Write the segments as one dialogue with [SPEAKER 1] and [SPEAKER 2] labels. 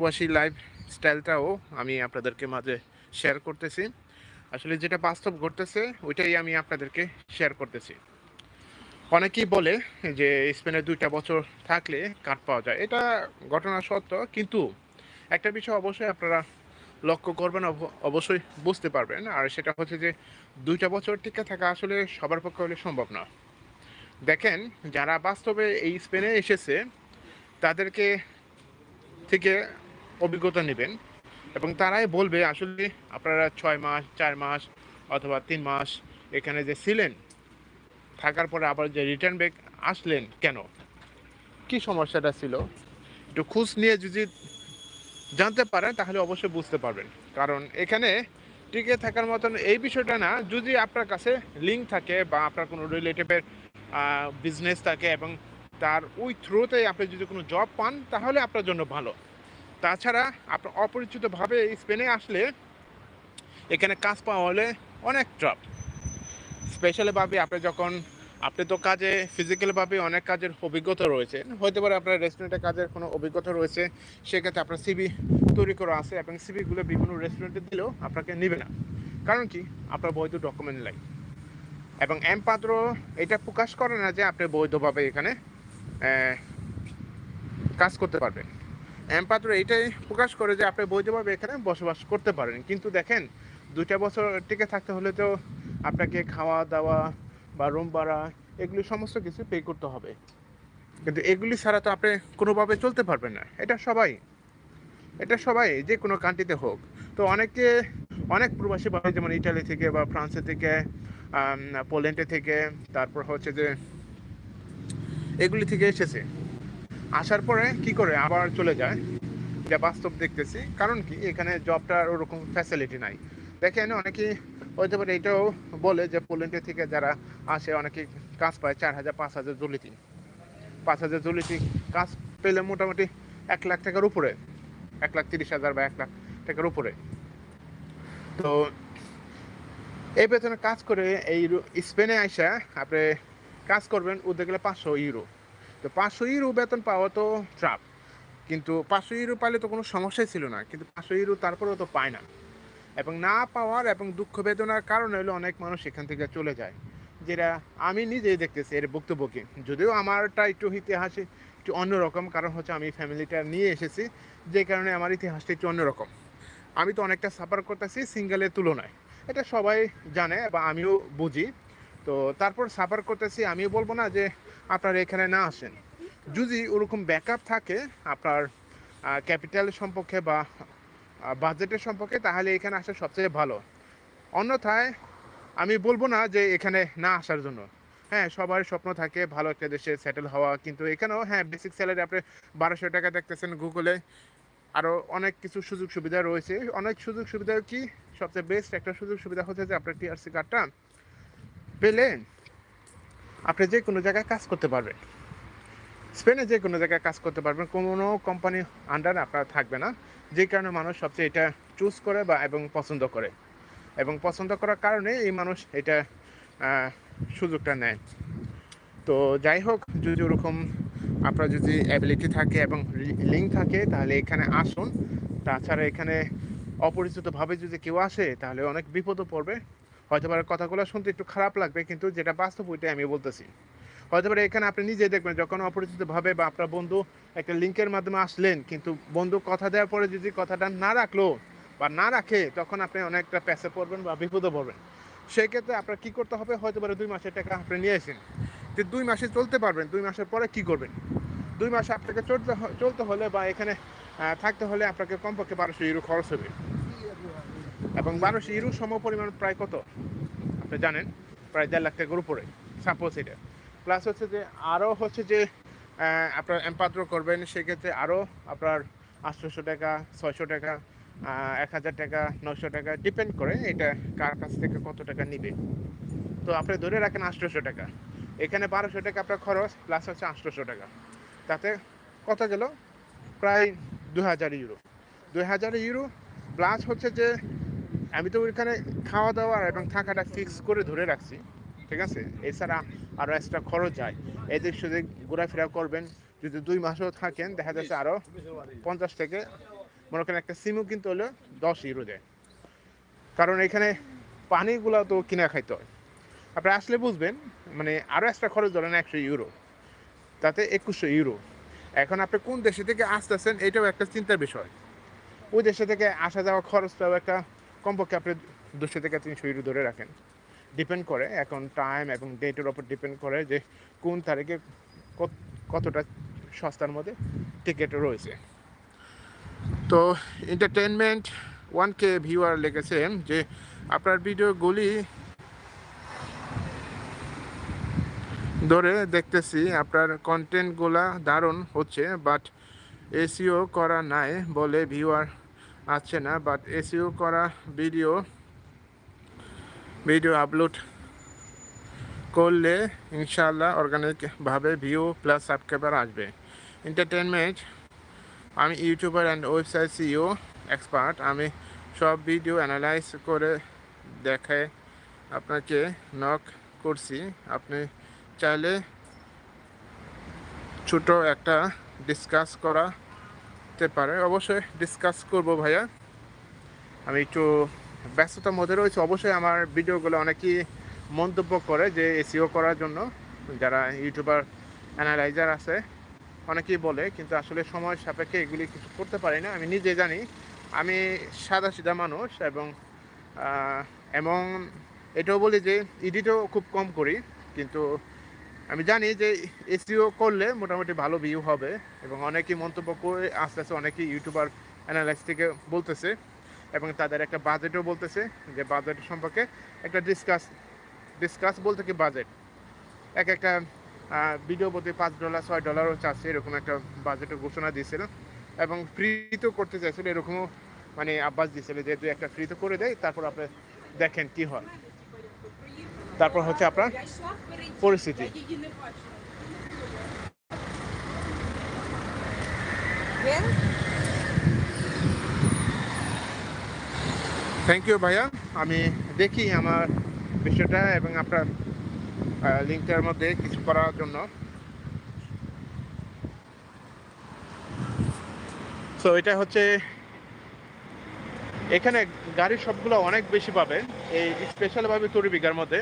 [SPEAKER 1] প্রবাসী লাইফ স্টাইলটাও আমি আপনাদেরকে মাঝে শেয়ার করতেছি। আসলে যেটা বাস্তব ঘটতেছে, ওইটাই আমি আপনাদেরকে শেয়ার করতেছি। অনেকেই বলে যে স্পেনে দুইটা বছর থাকলে কাঠ পাওয়া যায়। এটা ঘটনা সত্য, কিন্তু একটা বিষয় অবশ্যই আপনারা লক্ষ্য করবেন, অব- অবশ্যই বুঝতে পারবেন। আর সেটা হচ্ছে যে দুইটা বছর টিকে থাকা আসলে সবার পক্ষে হলে সম্ভব না। দেখেন, যারা বাস্তবে এই স্পেনে এসেছে, তাদেরকে থেকে অভিজ্ঞতা নেবেন এবং তারাই বলবে আসলে আপনারা ছয় মাস, চার মাস অথবা তিন মাস এখানে যে ছিলেন, থাকার পরে আবার যে রিটার্ন ব্যাক আসলেন কেন? কি সমস্যাটা ছিল? একটু খোঁজ নিয়ে যদি জানতে পারেন তাহলে অবশ্যই বুঝতে পারবেন। কারণ এখানে টিকে থাকার মতন এই বিষয়টা না, যদি আপনার কাছে লিঙ্ক থাকে বা আপনার কোনো রিলেটিভের বিজনেস থাকে এবং তার ওই থ্রুতেই আপনি যদি কোনো জব পান, তাহলে আপনার জন্য ভালো। তাছাড়া আপনার অপরিচিতভাবে স্পেনে আসলে এখানে কাজ পাওয়া হলে অনেক ট্রাপ স্পেশালিভাবে আপনি যখন, আপনি তো কাজে ফিজিক্যালভাবে অনেক কাজের অভিজ্ঞতা রয়েছে। হতে পারে আপনার রেস্টুরেন্টে কাজের কোনো অভিজ্ঞতা রয়েছে, সেক্ষেত্রে আপনার সিবি তৈরি করা আছে এবং সিবিগুলো বিভিন্ন রেস্টুরেন্টে দিলেও আপনাকে নেবে না। কারণ কি? আপনার বৈধ ডকুমেন্ট নাই। এবং এম পাত্র এটা প্রকাশ করে না যে আপনি বৈধভাবে এখানে কাজ করতে পারবেন। এম পাত্র এইটাই প্রকাশ করে যে আপনি বৈধভাবে এখানে বসবাস করতে পারেন। কিন্তু দেখেন, দুইটা বছর টিকে থাকতে হলে তো আপনাকে খাওয়া দাওয়া বা রুম ভাড়া এগুলি সমস্ত কিছু পে করতে হবে। কিন্তু এগুলি ছাড়া তো আপনি কোনোভাবে চলতে পারবেন না। এটা সবাই। এটা সবাই, যে কোনো কান্ট্রিতে হোক। তো অনেকে, অনেক প্রবাসী ভাই যেমন ইটালি থেকে বা ফ্রান্সের থেকে পোল্যান্ডে থেকে, তারপর হচ্ছে যে এগুলি থেকে এসেছে। আসার পরে কি করে আবার চলে যায়? এটা বাস্তব দেখতেছি। কারণ কি? এখানে জবটার ওরকম ফ্যাসিলিটি নাই। দেখেন অনেকে হয়তো পারে এটাও বলে যে পোল্যান্ডের থেকে যারা আসে, অনেকে কাজ পায় চার হাজার, পাঁচ হাজার জলিতি। পাঁচ হাজার জলিতি কাজ পেলে মোটামুটি এক লাখ টাকার উপরে। এক লাখ তিরিশ হাজার বা এক লাখ টাকার উপরে। তো এই বেতনে কাজ করে এই স্পেনে আইসা আপনি কাজ করবেন, ওদের গেলে পাঁচশো ইউরো। তো পাঁচশো ইউরো বেতন পাওয়া তো ট্রাপ কিন্তু পাঁচশো ইউরো পাইলে তো কোনো সমস্যাই ছিল না, কিন্তু পাঁচশো ইউরো তারপরেও তো পায় না। এবং না পাওয়ার এবং দুঃখ বেদনার কারণে হলো অনেক মানুষ এখান থেকে চলে যায়, যেটা আমি নিজেই দেখতেছি এর বক্তব্যকে যদিও আমারটা একটু ইতিহাসে একটু অন্যরকম, কারণ হচ্ছে আমি ফ্যামিলিটা নিয়ে এসেছি, যে কারণে আমার ইতিহাসটা একটু অন্যরকম। আমি তো অনেকটা সাফার করতেছি সিঙ্গেলের তুলনায়। এটা সবাই জানে বা আমিও বুঝি। তো তারপর সাফার করতেছি, আমিও বলব না যে আপনারা এখানে না আসেন। যদি ওরকম ব্যাকআপ থাকে আপনার ক্যাপিটাল সম্পর্কে বা বাজেটের সম্পর্কে, তাহলে এখানে আসা সবচেয়ে ভালো। অন্যথায় আমি বলব না যে এখানে না আসার জন্য। হ্যাঁ সবার স্বপ্ন থাকে ভালো একটা দেশে সেটেল হওয়া, কিন্তু এখানেও হ্যাঁ বেসিক স্যালারি আপনি বারোশো টাকা দেখতেছেন গুগলে আরও অনেক কিছু সুযোগ সুবিধা রয়েছে। অনেক সুযোগ সুবিধা কি? সবচেয়ে বেস্ট একটা সুযোগ সুবিধা হচ্ছে যে আপনার টিআরসি কার্ডটা পেলে আপনি যে কোনো জায়গায় কাজ করতে পারবেন। স্পেনে যে কোনো জায়গায় কাজ করতে পারবেন, কোনো কোম্পানি আন্ডারে আপনার থাকবে না। যে কারণে মানুষ সবচেয়ে এটা চুজ করে বা এবং পছন্দ করে। এবং পছন্দ করার কারণে এই মানুষ এটা সুযোগটা নেয়। তো যাই হোক, যদি ওরকম আপনার যদি অ্যাবিলিটি থাকে এবং লিঙ্ক থাকে, তাহলে এখানে আসুন। তাছাড়া এখানে অপরিচিতভাবে যদি কেউ আসে, তাহলে অনেক বিপদও পড়বে। হয়তো কথাগুলো শুনতে একটু খারাপ লাগবে, কিন্তু যেটা বাস্তব ওইটাই আমি বলতেছি। হয়তো পারে এখানে আপনি নিজেই দেখবেন, যখন অপরিচিতভাবে বা আপনার বন্ধু একটা লিঙ্কের মাধ্যমে আসলেন, কিন্তু বন্ধু কথা দেওয়ার পরে যদি কথাটা না রাখল বা না রাখে, তখন আপনি অনেকটা প্যাসে পড়বেন বা বিপদে পড়বেন। সেই ক্ষেত্রে আপনার কী করতে হবে? হয়তো পারে দুই মাসের টাকা আপনি নিয়ে আসেন যে দুই মাসে চলতে পারবেন, দুই মাসের পরে কি করবেন? দুই মাসে আপনাকে চলতে চলতে হলে বা এখানে থাকতে হলে আপনাকে কমপক্ষে বারোশো ইউরো খরচ হবে। এবং বারোশো ইউরো সম পরিমাণ প্রায় কত? আপনি জানেন, প্রায় দেড় লাখ টাকার উপরে সাপোজ এটা। প্লাস হচ্ছে যে আরও হচ্ছে যে আপনার এম্পাত্র করবেন, সেক্ষেত্রে আরও আপনার আটশোশো টাকা, ছয়শো টাকা এক হাজার টাকা নশো টাকা ডিপেন্ড করে এটা কার কাছ থেকে কত টাকা নিবে। তো আপনি ধরে রাখেন আটশোশো টাকা। এখানে বারোশো টাকা আপনার খরচ প্লাস হচ্ছে আটশোশো টাকা। তাতে কত গেল? প্রায় দু হাজার ইউরো। দুই হাজার ইউরো প্লাস হচ্ছে যে আমি তো ওইখানে খাওয়া দাওয়া এবং থাকাটা ফিক্স করে ধরে রাখছি, ঠিক আছে? এছাড়া আরও এক্সট্রা খরচ যায় এদিক সেদিক ঘোরাফেরা করবেন, যদি দুই মাসও থাকেন, দেখা যাচ্ছে আরও পঞ্চাশ থেকে, মনে করেন একটা সিমও কিন্তু হলো দশ ইউরো দেয়। কারণ এখানে পানিগুলো তো কিনা খাইতে হয়। আপনি আসলে বুঝবেন মানে আরও এক্সট্রা খরচ ধরেন একশো ইউরো তাতে একুশশো ইউরো এখন আপনি কোন দেশে থেকে আসতেছেন, এটাও একটা চিন্তার বিষয়। ওই দেশে থেকে আসা যাওয়া খরচটাও একটা কমপক্ষে আপনি দুশো থেকে তিনশো ইউরো ধরে রাখেন। ডিপেন্ড করে এখন টাইম এবং ডেটের ওপর ডিপেন্ড করে যে কোন তারিখে কত- কতটা সস্তার মধ্যে টিকিট রয়েছে। তো এন্টারটেনমেন্ট ওয়ান কে ভিউয়ার লিখেছে যে আপনার ভিডিওগুলি ধরে দেখতেছি, আপনার কন্টেন্টগুলা দারুণ হচ্ছে বাট এসিও করা নাই বলে ভিউয়ার আসছে না বাট এসিও করা ভিডিও ভিডিও আপলোড করলে ইনশাল্লাহ অর্গানিকভাবে ভিউ প্লাস সাবস্ক্রাইবার আসবে। এন্টারটেনমেন্ট আমি YouTuber and website CEO expert আমি সব ভিডিও অ্যানালাইজ করে দেখে আপনাকে নক করছি। আপনি চাইলে ছোট একটা ডিসকাস করাতে পারে অবশ্যই ডিসকাস করব ভাইয়া। আমি একটু ব্যস্ততার মধ্যে রয়েছে। অবশ্যই আমার ভিডিওগুলো অনেকেই মন্তব্য করে যে এসিও করার জন্য। যারা ইউটিউবার অ্যানালাইজার আছে, অনেকেই বলে, কিন্তু আসলে সময় সাপেক্ষে এগুলি কিছু করতে পারি না। আমি নিজে জানি, আমি সাদা সিধা মানুষ এবং এমন এটাও বলি যে এডিটও খুব কম করি। কিন্তু আমি জানি যে এসিও করলে মোটামুটি ভালো ভিউ হবে এবং অনেকেই মন্তব্য করে আস্তে আস্তে অনেকেই ইউটিউবার অ্যানালাইস থেকে বলতেছে এবং তাদের একটা বাজেটও বলতেছে যে বাজেট সম্পর্কে একটা ডিসকাস ডিসকাস বলতে কি বাজেট এক একটা ভিডিও প্রতি পাঁচ ডলার ছয় ডলারও চাচ্ছে, এরকম একটা বাজেটের ঘোষণা দিয়েছিল এবং ফ্রি তো করতে চাইছিল, এরকমও মানে আব্বাস দিয়েছিল যে দু একটা ফ্রি তো করে দেয় তারপর আপনি দেখেন কি হয়। তারপর হচ্ছে আপনার পরিস্থিতি। থ্যাংক ইউ ভাইয়া। আমি দেখি আমার বিষয়টা এবং আপনার লিঙ্কটার মধ্যে কিছু করার জন্য। সো এটা হচ্ছে, এখানে গাড়ির সবগুলো অনেক বেশি পাবেন। এই স্পেশালভাবে তরি বিঘার মধ্যে।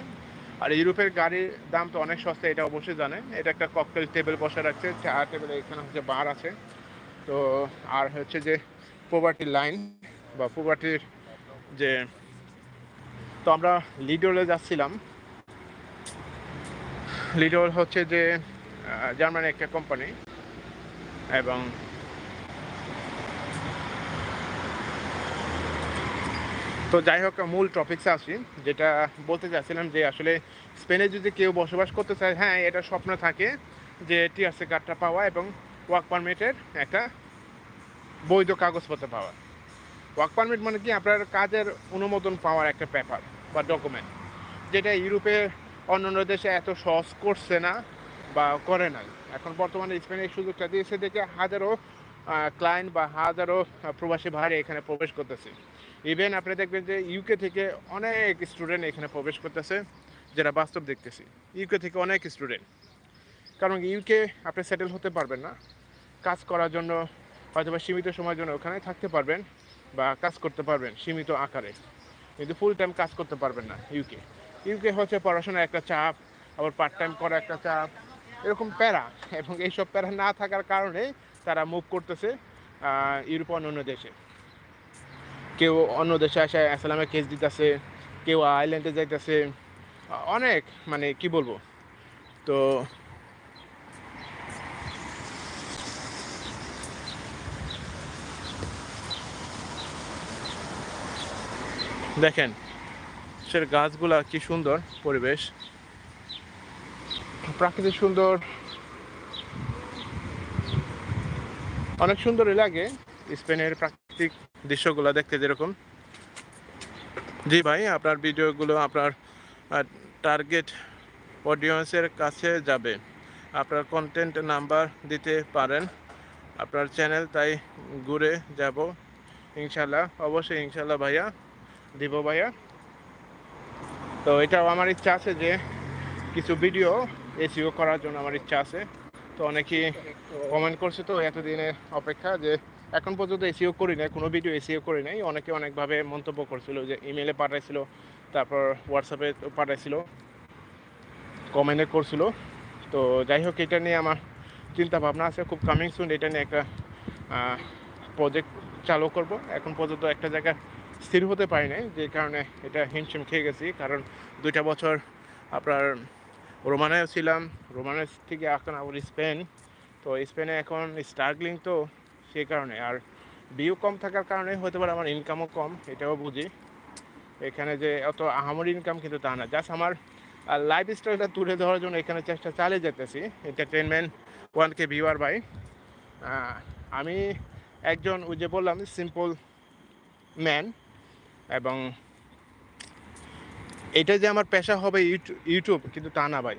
[SPEAKER 1] আর ইউরোপের গাড়ির দাম তো অনেক সস্তা এটা অবশ্যই জানেন এটা একটা ককটেল টেবিল বসে রাখছে চা টেবিল এখানে হচ্ছে বার আছে। তো আর হচ্ছে যে পোভার্টি লাইন বা পোভার্টির যে তো আমরা লিডোলে যাচ্ছিলাম। লিডোল হচ্ছে যে আহ, জার্মানি একটা কোম্পানি এবং তো যাই হোক, মূল টপিক্সে আসি, যেটা বলতে চাচ্ছিলাম যে আসলে স্পেনে যদি কেউ বসবাস করতে চায় হ্যাঁ এটা স্বপ্ন থাকে যে টিআরসি কার্ডটা পাওয়া এবং ওয়ার্ক পারমিটের একটা বৈধ কাগজপত্র পাওয়া। ওয়ার্ক পারমিট মানে কি? আপনার কাজের অনুমোদন পাওয়ার একটা পেপার বা ডকুমেন্ট যেটা ইউরোপের অন্যান্য দেশে এত সহজ করছে না বা করে না এখন বর্তমানে স্পেনে এই সুযোগটা দিয়েছে দেখে হাজারো ক্লায়েন্ট বা হাজারো প্রবাসী ভাই এখানে প্রবেশ করতেছে। ইভেন আপনি দেখবেন যে ইউকে থেকে অনেক স্টুডেন্ট এখানে প্রবেশ করতেছে যেটা বাস্তব দেখতেছি। ইউকে থেকে অনেক স্টুডেন্ট কারণ ইউকে আপনি সেটেল হতে পারবেন না। কাজ করার জন্য হয়তো বা সীমিত সময়ের জন্য ওখানে থাকতে পারবেন বা কাজ করতে পারবেন সীমিত আকারে। কিন্তু ফুল টাইম কাজ করতে পারবেন না ইউকে ইউকে হচ্ছে পড়াশোনার একটা চাপ, আবার পার্ট টাইম করা একটা চাপ, এরকম প্যারা। এবং এইসব প্যারা না থাকার কারণে তারা মুভ করতেছে ইউরোপ অন্য দেশে। কেউ অন্য দেশে আসে অ্যাসালামে কেস দিতেছে, কেউ আইল্যান্ডে যাইতেছে, অনেক মানে কি বলব? তো দেখেন সে গাছগুলা কি সুন্দর পরিবেশ? প্রাকৃতিক সুন্দর, অনেক সুন্দরই লাগে স্পেনের প্রাকৃতিক দৃশ্যগুলো দেখতে যেরকম। জি ভাই, আপনার ভিডিওগুলো আপনার টার্গেট অডিয়েন্সের কাছে যাবে। আপনার কন্টেন্ট নাম্বার দিতে পারেন। আপনার চ্যানেল তাই ঘুরে যাব। ইনশাল্লাহ অবশ্যই ইনশাল্লাহ ভাইয়া, দিব ভাইয়া। তো এটাও আমার ইচ্ছা আছে যে কিছু ভিডিও এসিও করার জন্য আমার ইচ্ছা আছে। তো অনেকেই কমেন্ট করছে তো এতদিনের অপেক্ষা যে এখন পর্যন্ত এসিও করি নাই, কোনো ভিডিও এসিও করি নাই। অনেকে অনেকভাবে মন্তব্য করছিল যে ইমেলে পাঠাইছিল, তারপর হোয়াটসঅ্যাপে পাঠাইছিল কমেন্টে করছিল। তো যাই হোক, এটা নিয়ে আমার চিন্তা ভাবনা আছে। খুব কামিং সুন এটা নিয়ে একটা প্রজেক্ট চালু করব। এখন পর্যন্ত একটা জায়গা স্থির হতে পারি নাই, যে কারণে এটা হিমশিম খেয়ে গেছি। কারণ দুইটা বছর আপনার রোমানেও ছিলাম রোমানের থেকে এখন আবার স্পেন। তো স্পেনে এখন স্ট্রাগলিং তো সেই কারণে। আর বিউ কম থাকার কারণে হতে পারে আমার ইনকামও কম, এটাও বুঝি। এখানে যে অত আহামর ইনকাম কিন্তু তা না। জাস্ট আমার লাইফ স্টাইলটা তুলে ধরার জন্য এখানে চেষ্টা চালিয়ে যেতেছি। Entertainment one K viewer by আমি একজন ওই যে বললাম সিম্পল ম্যান এবং এটা যে আমার পেশা হবে ইউটিউব, কিন্তু তা না ভাই।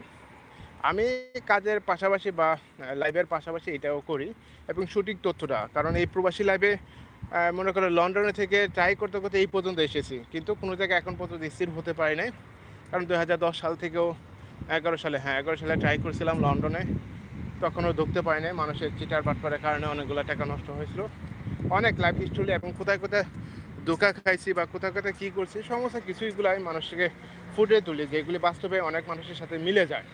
[SPEAKER 1] আমি কাজের পাশাপাশি বা লাইভের পাশাপাশি এটাও করি এবং সঠিক তথ্যটা। কারণ এই প্রবাসী লাইভে মনে করো লন্ডনে থেকে ট্রাই করতে করতে এই পর্যন্ত এসেছি। কিন্তু কোনো জায়গায় এখন পর্যন্ত স্থির হতে পারি নাই। কারণ দু হাজার দশ সাল থেকেও এগারো সালে হ্যাঁ এগারো সালে ট্রাই করছিলাম লন্ডনে। তখনও ঢুকতে পারি নাই। মানুষের চিটার বাটপারের কারণে অনেকগুলো টাকা নষ্ট হয়েছিল। অনেক লাইফ স্টোরি এবং কোথায় কোথায় ধোকা খাইছি বা কোথায় কোথায় কী করছি, সমস্ত কিছুইগুলাই মানুষকে ফুটে তুলি। যেগুলি বাস্তবে অনেক মানুষের সাথে মিলে যায়।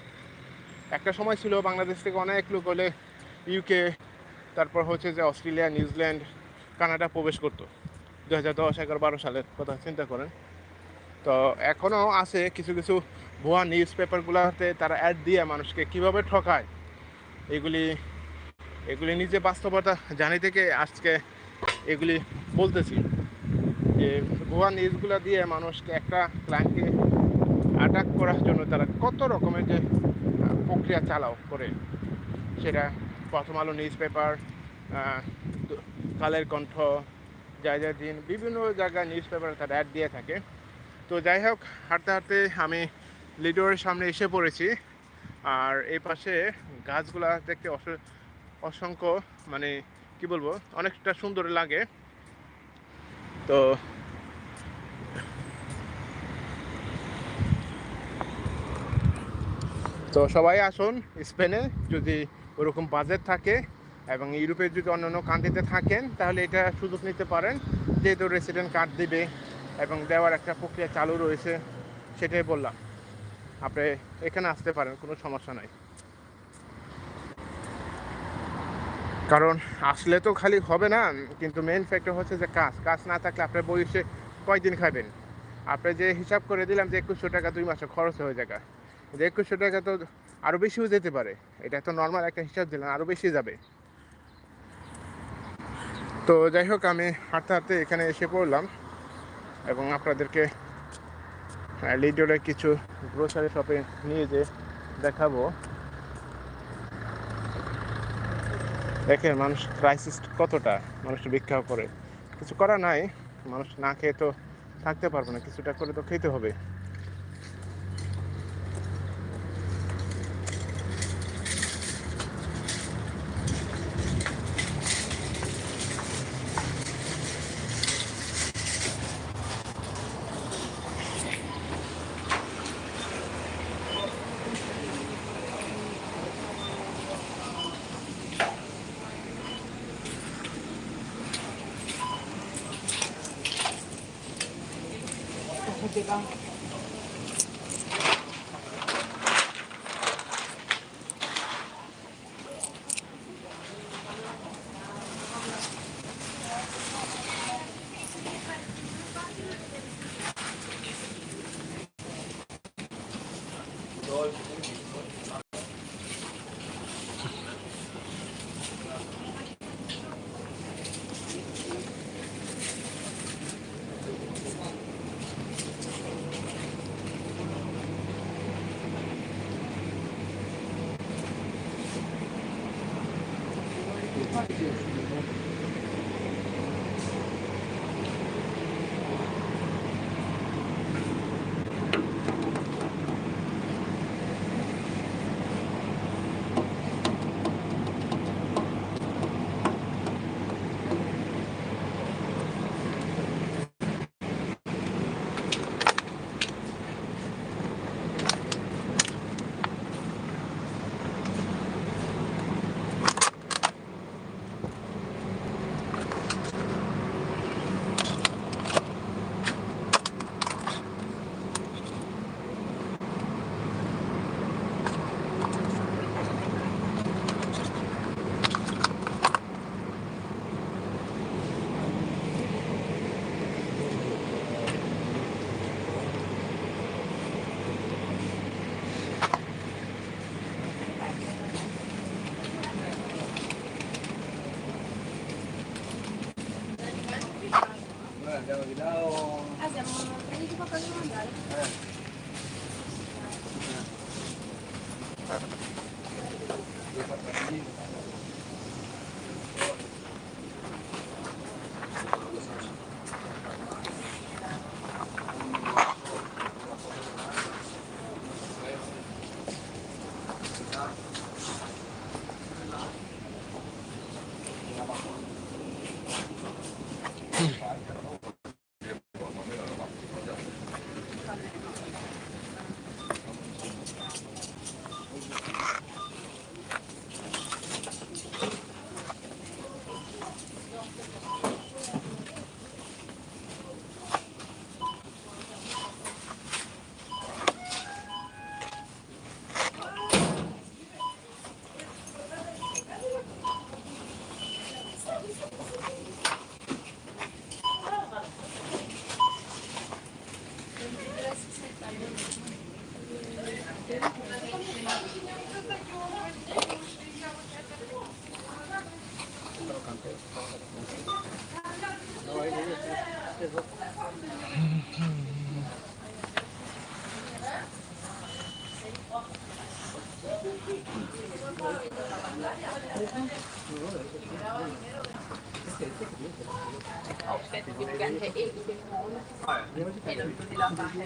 [SPEAKER 1] একটা সময় ছিল বাংলাদেশ থেকে অনেক লোক হলে ইউকে তারপর হচ্ছে যে অস্ট্রেলিয়া, নিউজিল্যান্ড, কানাডা প্রবেশ করতো। দু হাজার দশ, এগারো, বারো সালের কথা চিন্তা করেন। তো এখনও আছে কিছু কিছু ভুয়া নিউজ পেপারগুলোতে তারা অ্যাড দিয়ে মানুষকে কীভাবে ঠকায়, এগুলি এগুলি নিজে বাস্তবতা জানি থেকে আজকে এগুলি বলতেছি। যে ভুয়া নিউজগুলো দিয়ে মানুষকে একটা ক্লায়েন্টকে অ্যাটাক করার জন্য তারা কত রকমের যে প্রক্রিয়া চালাও, করে। সেটা প্রথম আলো নিউজ পেপার কালের কণ্ঠ যা দিন, বিভিন্ন জায়গায় নিউজ পেপারে তারা অ্যাড দিয়ে থাকে। তো যাই হোক, হাঁটতে হাঁটতে আমি লিডোরের সামনে এসে পড়েছি। আর এই পাশে গাছগুলা দেখতে অসংখ্য মানে কি বলব, অনেকটা সুন্দর লাগে। তো তো সবাই আসুন স্পেনে, যদি ওরকম বাজেট থাকে এবং ইউরোপের যদি অন্যান্য কান্ট্রিতে থাকেন, তাহলে এটা সুযোগ নিতে পারেন। যেহেতু রেসিডেন্ট কার্ড দিবে এবং দেওয়ার একটা প্রক্রিয়া চালু রয়েছে, সেটাই বললাম। আপনি এখানে আসতে পারেন, কোনো সমস্যা নাই। কারণ আসলে তো খালি হবে না, কিন্তু মেন ফ্যাক্টর হচ্ছে যে কাজ। কাজ না থাকলে আপনার বয়সে কয়দিন খাবেন? আপনি যে হিসাব করে দিলাম যে একুশশো টাকা দুই মাসে খরচ হয়ে যায় যে একুশশো টাকা তো আরও বেশিও যেতে পারে। এটা তো নর্মাল একটা হিসাব দিলাম আরও বেশি যাবে। তো যাই হোক, আমি হাঁটতে হাঁটতে এখানে এসে পড়লাম এবং আপনাদেরকে লিডোরে কিছু গ্রোসারি শপে নিয়ে যে দেখাবো। দেখে মানুষ ক্রাইসিস কতটা, মানুষ ভিক্ষা করে। কিছু করা নাই, মানুষ না খেয়ে তো থাকতে পারবে না, কিছুটা করে তো খেতে হবে।
[SPEAKER 2] episódio, 把瓶